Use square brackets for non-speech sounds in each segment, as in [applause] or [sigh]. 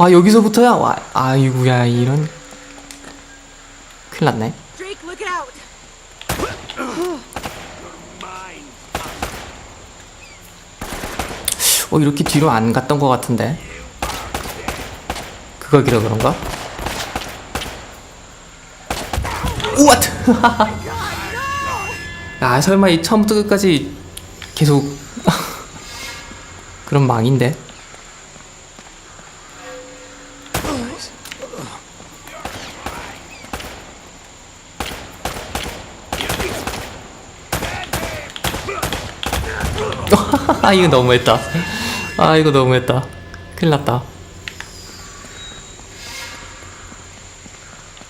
아 여기서부터야? 와 아이구야 이런 큰일 났네! 어 이렇게 뒤로 안 갔던 것 같은데 그거기라 그런가? 우왓! [laughs] 야 설마 이 처음부터 끝까지 계속 [laughs] 그런 망인데 아 이거 너무했다. 아 이거 너무했다. 큰일 났다.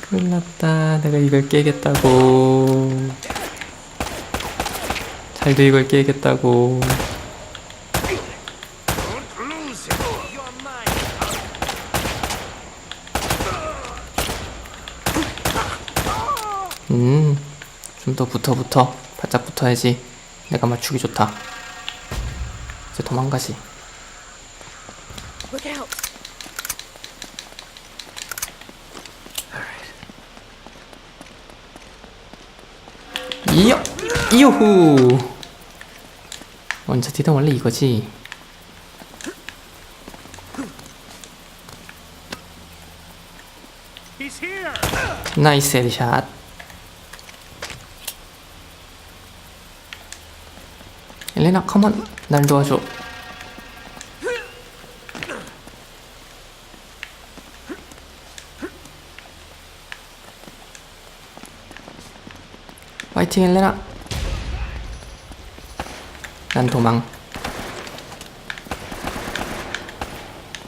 큰일 났다. 내가 이걸 깨겠다고. 잘도 이걸 깨겠다고. 음, 좀 더 붙어 붙어. 바짝 붙어야지. 내가 맞추기 좋다 이제 도망가지 Look out! 이요 이요후 원차티는 원래 이거지 He's here! 나이스 헤드샷 엘레나 컴온 날 도와줘. 화이팅 엘레나 난 도망.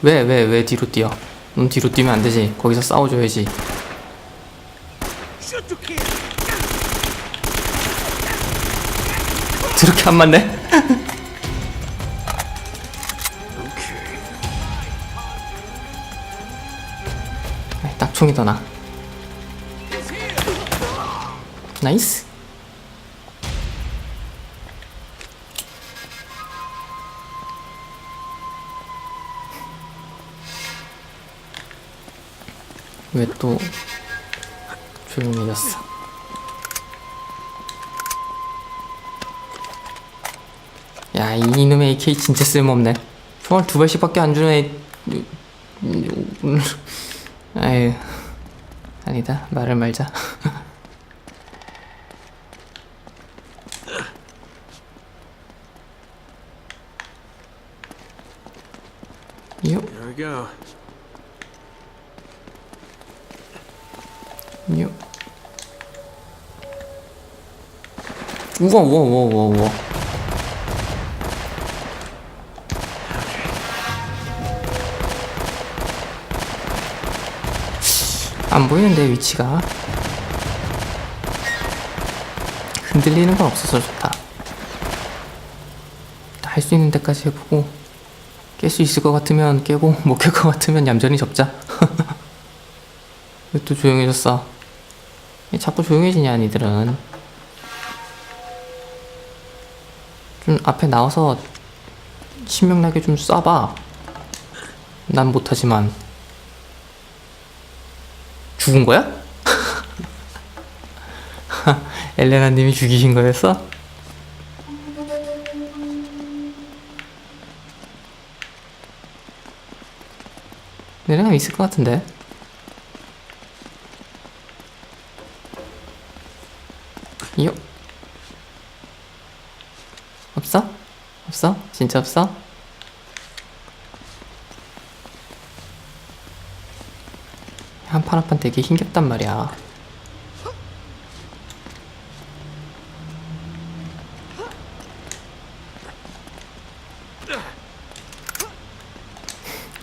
왜 왜 왜 뒤로 뛰어? 넌 뒤로 뛰면 안 되지. 거기서 싸워줘야지 저렇게 안 맞네? 아이, 딱 총이 더 나. 나이스. 왜 또 조용해졌어? 야, 이놈의 AK 진짜 쓸모없네. 총알 두 발씩밖에 안 주는 애. 아유, 아니다. 말을 말자. [laughs] 요. 요. 우와, 우와, 우와, 우와, 우와. 안 보이는데 위치가. 흔들리는 건 없어서 좋다. 할 수 있는 데까지 해보고 깰 수 있을 것 같으면 깨고 [laughs] 못 깰 것 같으면 얌전히 접자. [laughs] 왜 또 조용해졌어? 왜 자꾸 조용해지냐 니들은. 좀 앞에 나와서 신명나게 좀 쏴봐. 난 못하지만 죽은 거야? [laughs] 엘레나님이 죽이신 거였어? 엘레나 있을 것 같은데. 이요? 없어? 없어? 진짜 없어? 한판한판 되게 힘겹단 말이야.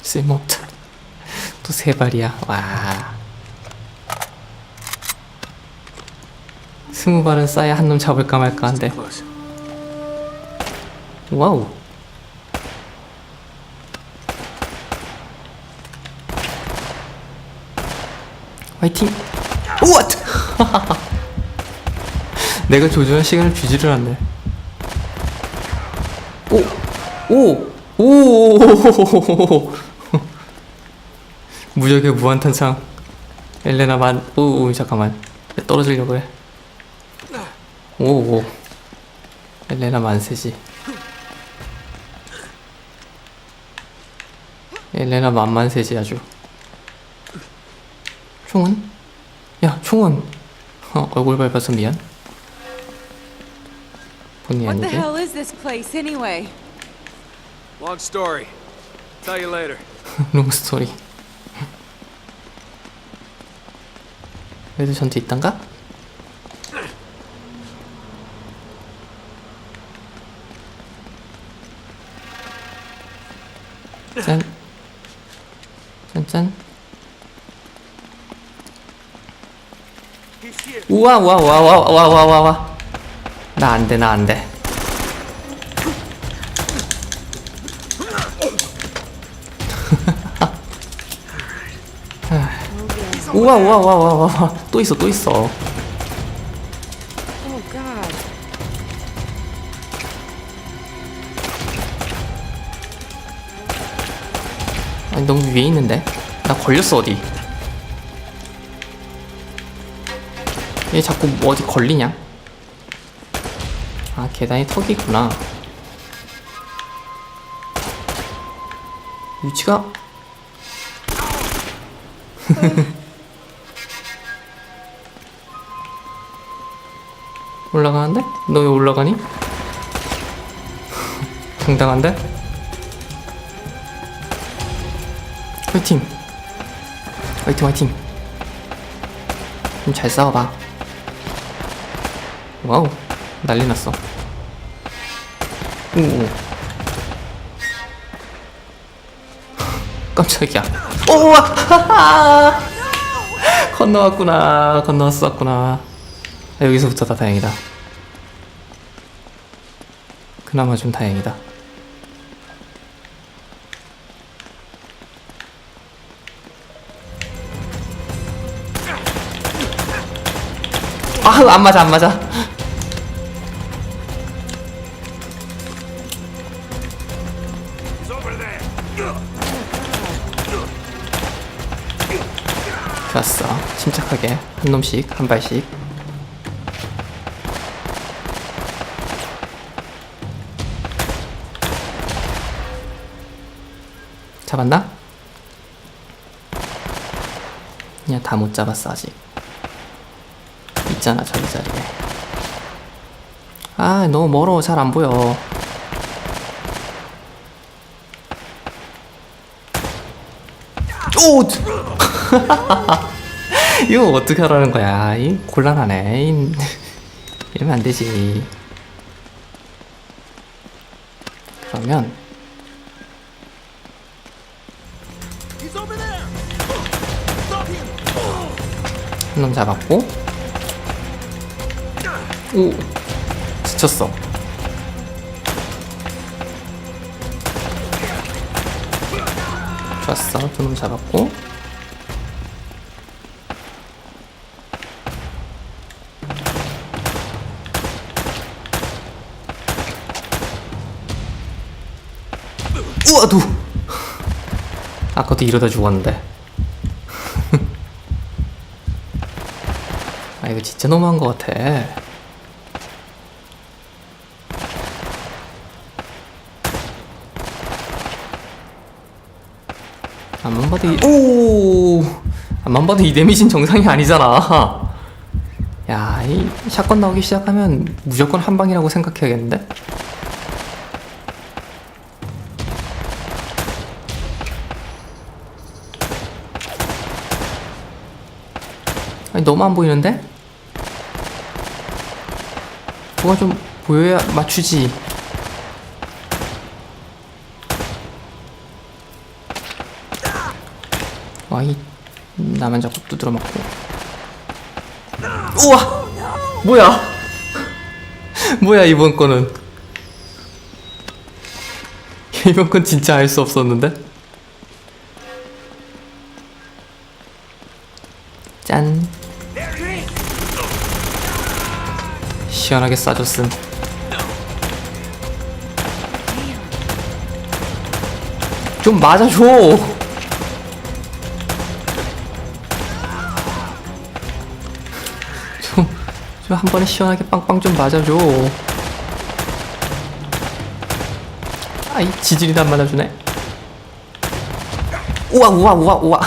쓸모없다. 또 세 발이야. 와. 스무 발은 쏴야 한놈 잡을까 말까 한데. 와우. 화이팅! 우왓! [laughs] 내가 조준할 시간을 주지를 않네. 오! 오! 오! [laughs] 무적의 무한탄창 엘레나 만 오 오 잠깐만 떨어지려고 해 오 오 엘레나 만세지 엘레나 만만세지 아주 총은? 야 총은 어, 얼굴 밟아서 미안 본의 What the 아니게 hell is this place anyway? Long story. Tell you later. 롱스토리 레드 전투 있단가? 짠 짠짠 우와 우와 우와 우와 우와 우와 우와 우와 나 안돼 나 안돼 우와 우와 우와 우와 우와 또 있어 또 있어 Oh. 아니 너무 위에 있는데 나 걸렸어 어디 얘 자꾸 뭐 어디 걸리냐 아 계단에 턱이 있구나 위치가 [laughs] 올라가는데? 너 왜 올라가니? [laughs] 당당한데? 화이팅! 화이팅 화이팅! 좀 잘 싸워봐 와우 난리 났어. 오 [laughs] 깜짝이야. 오와. [laughs] 건너왔구나. 건너왔었구나. 아, 여기서부터 다 다행이다. 그나마 좀 다행이다. 아, 안 맞아, 안 맞아. 좋았어. 침착하게 한 놈씩 한 발씩. 잡았나? 그냥 다 못 잡았어 아직. 있잖아 저기 자리에 아 너무 멀어 잘 안 보여 오! [laughs] 이거 어떻게 하라는 거야? 이 곤란하네. 이- 이러면 안 되지. 그러면 한 놈 잡았고. 오 지쳤어. 좋았어. 두 놈 잡았고 아까도 이러다 죽었는데. [laughs] 아 이거 진짜 너무한 것 같아. 안만 봐도 이, 오! 안만 봐도 이 데미지는 정상이 아니잖아. 야 이 샷건 나오기 시작하면 무조건 한 방이라고 생각해야겠는데 너무 안 보이는데? 뭐가 좀 보여야 맞추지. 와이 나만 자꾸 두드려 맞고. 우와! 뭐야? [laughs] 뭐야 이번 거는? [laughs] 이번 건 진짜 알 수 없었는데? 짠 시원하게 싸줬음. 좀 맞아줘. 좀 좀 한 번에 시원하게 빵빵 좀 맞아줘. 아이 지질이도 안 맞아주네. 우와 우와 우와 우와.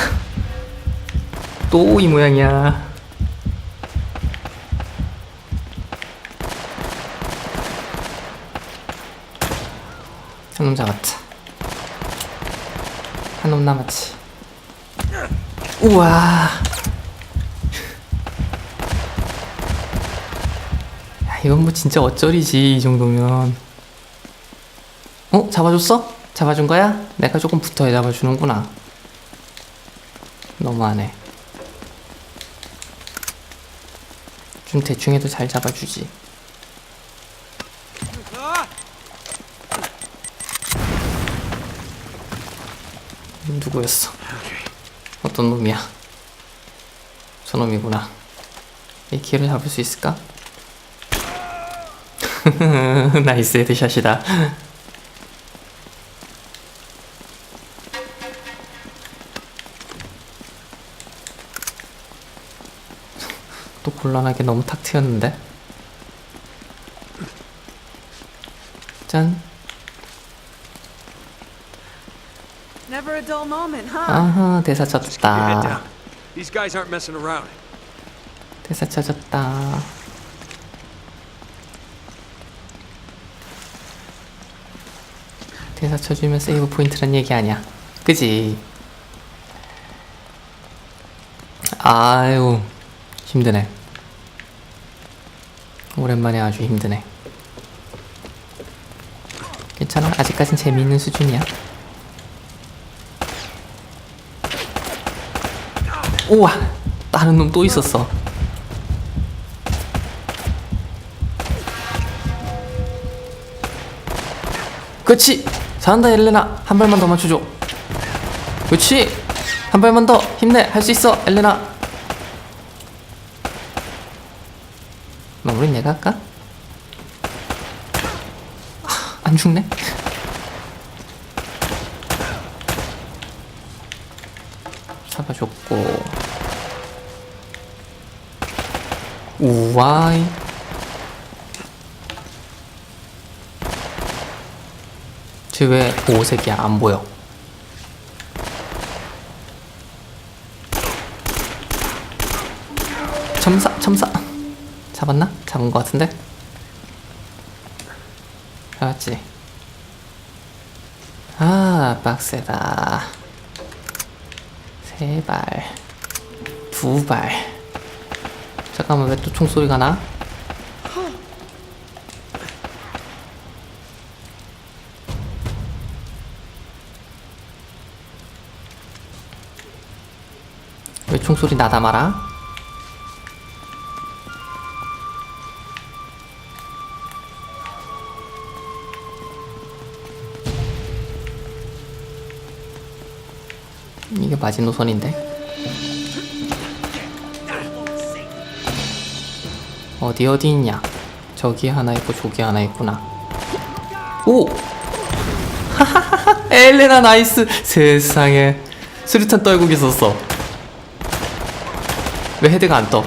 또 이 모양이야. 놈 잡았다. 한놈 남았지. 우와. 야, 이건 뭐 진짜 어쩌리지, 이 정도면. 어? 잡아줬어? 잡아준 거야? 내가 조금 붙어야 잡아주는구나. 너무하네. 좀 대충 해도 잘 잡아주지. 누구였어? 어떤 놈이야? 저놈이구나. 이 키를 잡을 수 있을까? [laughs] 나이스 헤드샷이다. [laughs] 또 곤란하게 너무 탁 트였는데? 짠. Moment, huh? 아하, 대사 쳤다. down. These guys aren't messing around. 대사 찾았다. 대사 쳐주면 세이브 포인트란 얘기 아니야. 그지? 아유, 힘드네. 오랜만에 아주 힘드네. 괜찮아. 아직까진 재미있는 수준이야. 우와! 다른 놈 또 있었어. 그렇지 잘한다 엘레나 한 발만 더 맞춰줘 그렇지 한 발만 더 힘내 할 수 있어 엘레나 마무리 내가 할까? 하, 안 죽네 잡아줬고. 우와이. 쟤왜 보호색이야? 안 보여. 점사 점사. 잡았나? 잡은 거 같은데? 잡았지. 아 빡세다 세 발 두 발 잠깐만 왜 또 총소리가 나? 왜 총소리 나다 마라? 이게 마지노선인데? 어디 어디 있냐? 저기 하나 있고 저기 하나 있구나. 오! 하하하하! 엘레나 나이스! 세상에 수류탄 떨고 있었어. 왜 헤드가 안 떠?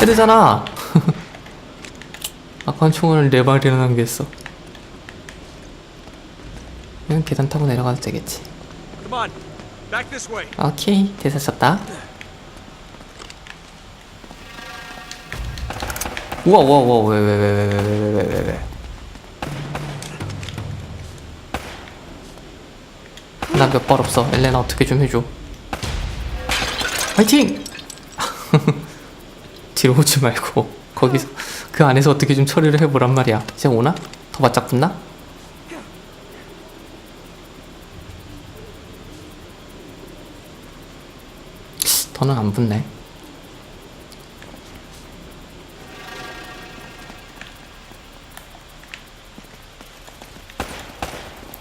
헤드잖아. [laughs] 아까 총을 네 발이나 남겼어. 그냥 계단 타고 내려가도 되겠지. 오케이 대사 쳤다. 우와 우와 우와 왜 왜 왜 왜 왜 왜 왜 왜 왜? 나몇 발 없어. 엘레나 어떻게 좀 해줘. 파이팅! 뒤로 오지 말고 거기서 그 안에서 어떻게 좀 처리를 해보란 말이야. 이제 오나? 더 바짝 붙나? 더는 안 붙네.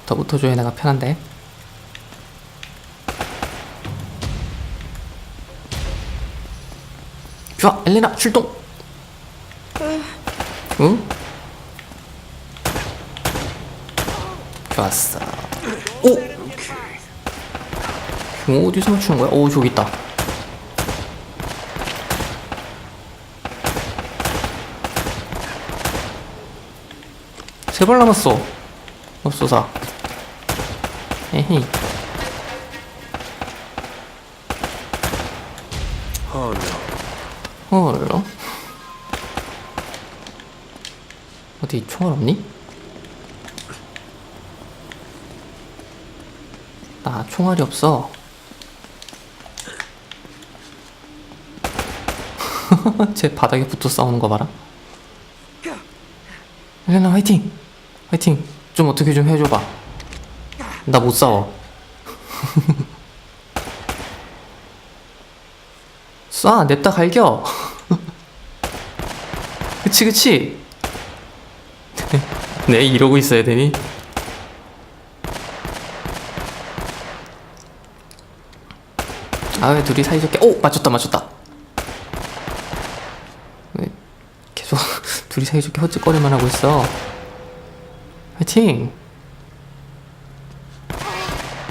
더 붙어줘야 내가 편한데. 좋아, 엘레나 출동. 응? 좋았어. 오. 오, 어디서 맞추는 거야? 오, 저기 있다. 세 발 남았어. 없소사. 에헤이. No. 헐. 어디 총알 없니? 나 총알이 없어. [laughs] 제 바닥에 붙어 싸우는 거 봐라. 헬레나 화이팅! 화이팅! 좀 어떻게 좀 해줘봐. 나 못 싸워. [laughs] 쏴! 냅다 갈겨! [laughs] 그치 그치? [laughs] 네 이러고 있어야 되니? 아왜 둘이 사이좋게 오! 맞췄다 맞췄다 왜 계속 둘이 사이좋게 헛짓거리만 하고 있어 화이팅!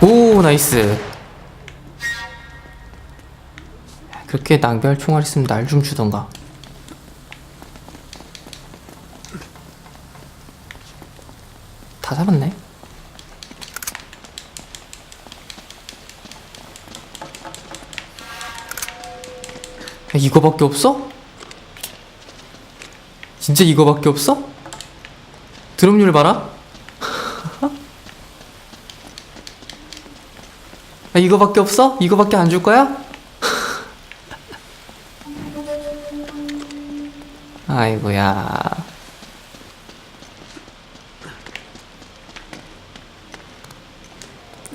오 나이스 그렇게 낭비할 총알 있으면 날 좀 주던가 다 잡았네 야, 이거밖에 없어? 진짜 이거밖에 없어? 드럼률 봐라 야, 이거밖에 없어? 이거밖에 안 줄 거야? 아이고야.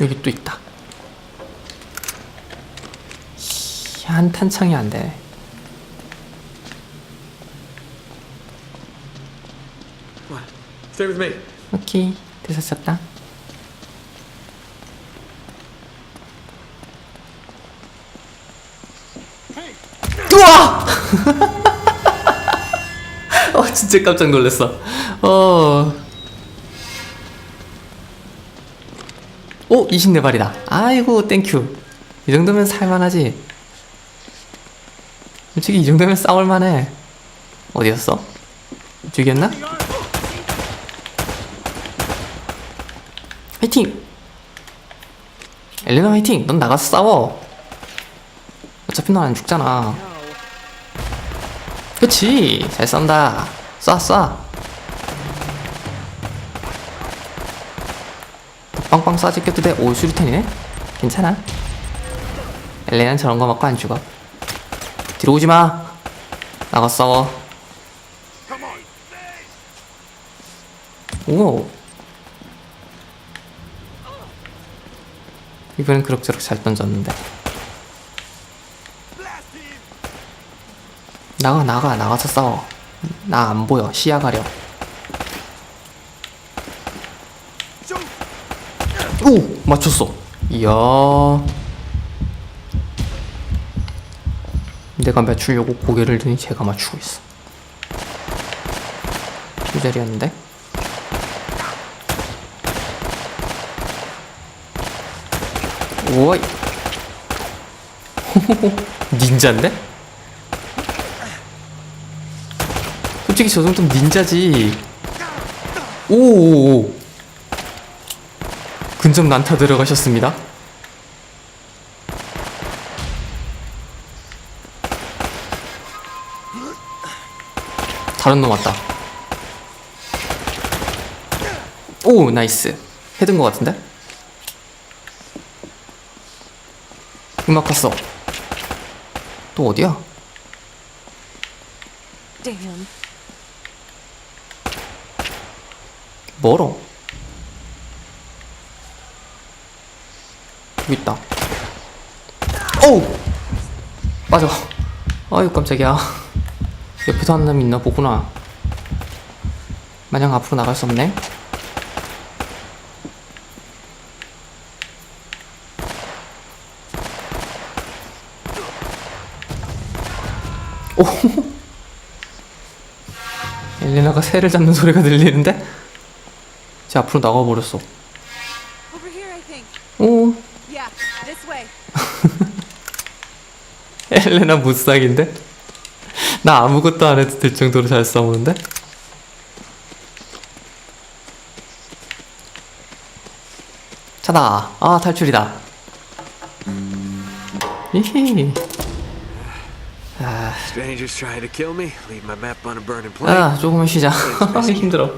여기 또 있다. 이, 한 탄창이 안 되네. Me. 오케이. 됐었다. 우와! [laughs] 어, 진짜 깜짝 놀랐어. 어. 오, 24발이다. 아이고, 땡큐. 이 정도면 살만하지. 솔직히 이 정도면 싸울만해. 어디였어? 죽였나? 화이팅! 엘레나 화이팅! 넌 나가서 싸워. 어차피 넌 안 죽잖아. 그치! 잘 쏜다. 쏴, 쏴. 빵빵 쏴 제껴도 돼. 오, 수류탄이네? 괜찮아. 엘레나는 저런 거 맞고 안 죽어. 뒤로 오지 마. 나가 싸워. 오. 이번엔 그럭저럭 잘 던졌는데. 나가 나가 나가서 싸워. 나 안 보여. 시야 가려. 오 맞췄어. 이야. 내가 맞추려고 고개를 드니 제가 맞추고 있어. 이 자리였는데. 오이. [laughs] 닌자인데? 솔직히 저 정도면 닌자지. 오오오. 근접 난타 들어가셨습니다. 다른 놈 왔다. 오 나이스. 헤드인 것 같은데? 음악 갔어. 또 어디야? Damn. 멀어. 여기 있다. 오우! 맞아. 아유, 깜짝이야. 옆에도 한 놈이 있나 보구나. 마냥 앞으로 나갈 수 없네. 오! [laughs] 엘레나가 새를 잡는 소리가 들리는데? 쟤 앞으로 나가버렸어. 오. 엘레나 무쌍인데? 나 아무것도 안 해도 될 정도로 잘 싸우는데? 차다. 아, 탈출이다. 히히. 아. 아, 조금만 쉬자. 힘들어.